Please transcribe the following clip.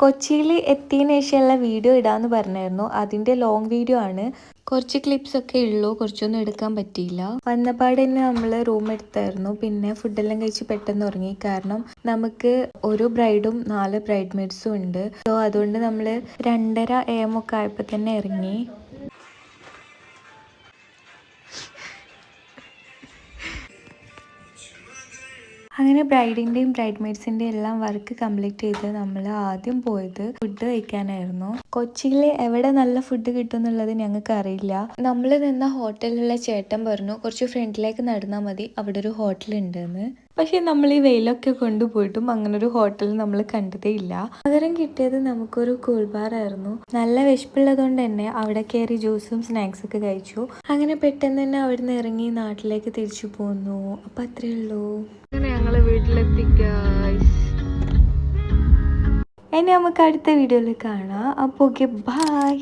കൊച്ചിയിൽ എത്തിയതിന് ശേഷമുള്ള വീഡിയോ ഇടാന്ന് പറഞ്ഞായിരുന്നു. അതിന്റെ ലോങ് വീഡിയോ ആണ്. കുറച്ച് ക്ലിപ്സ് ഒക്കെ ഉള്ളൂ. കുറച്ചൊന്നും എടുക്കാൻ പറ്റിയില്ല. വന്നപാട് തന്നെ നമ്മൾ റൂം എടുത്തായിരുന്നു. പിന്നെ ഫുഡെല്ലാം കഴിച്ച് പെട്ടെന്ന് ഉറങ്ങി. കാരണം നമുക്ക് ഒരു ബ്രൈഡും നാല് ബ്രൈഡ് മെയ്ഡ്സും ഉണ്ട്. സോ അതുകൊണ്ട് നമ്മൾ രണ്ടര എ എം ഒക്കെ ആയപ്പോൾ തന്നെ ഇറങ്ങി. അങ്ങനെ ബ്രൈഡിന്റെയും ബ്രൈഡ് മെയ്ഡ്സിന്റെയും എല്ലാം വർക്ക് കംപ്ലീറ്റ് ചെയ്ത് നമ്മൾ ആദ്യം പോയത് ഫുഡ് കഴിക്കാനായിരുന്നു. കൊച്ചിയിൽ എവിടെ നല്ല ഫുഡ് കിട്ടും എന്നുള്ളത് ഞങ്ങൾക്ക് അറിയില്ല നമ്മൾ നിന്ന ഹോട്ടലിലുള്ള ചേട്ടൻ പറഞ്ഞു കുറച്ച് ഫ്രണ്ടിലേക്ക് നടന്നാൽ മതി അവിടെ ഒരു ഹോട്ടൽ ഉണ്ടെന്ന്. പക്ഷെ നമ്മൾ ഈ വെയിലൊക്കെ കൊണ്ടുപോയിട്ടും അങ്ങനെ ഒരു ഹോട്ടൽ നമ്മൾ കണ്ടതേ ഇല്ല. പകരം കിട്ടിയത് നമുക്കൊരു കൂൾ ബാർ ആയിരുന്നു. നല്ല വിശപ്പുള്ളതുകൊണ്ട് തന്നെ അവിടെ കയറി ജ്യൂസും സ്നാക്സ് ഒക്കെ കഴിച്ചു. അങ്ങനെ പെട്ടെന്ന് തന്നെ അവിടുന്ന് ഇറങ്ങി നാട്ടിലേക്ക് തിരിച്ചു പോന്നു. അപ്പൊ അത്രേ ഉള്ളൂ. അങ്ങനെ ഞങ്ങൾ വീട്ടിലെത്തിക്ക ഇനി നമുക്ക് അടുത്ത വീഡിയോയിൽ കാണാം. അപ്പോൾ ഓക്കെ ബൈ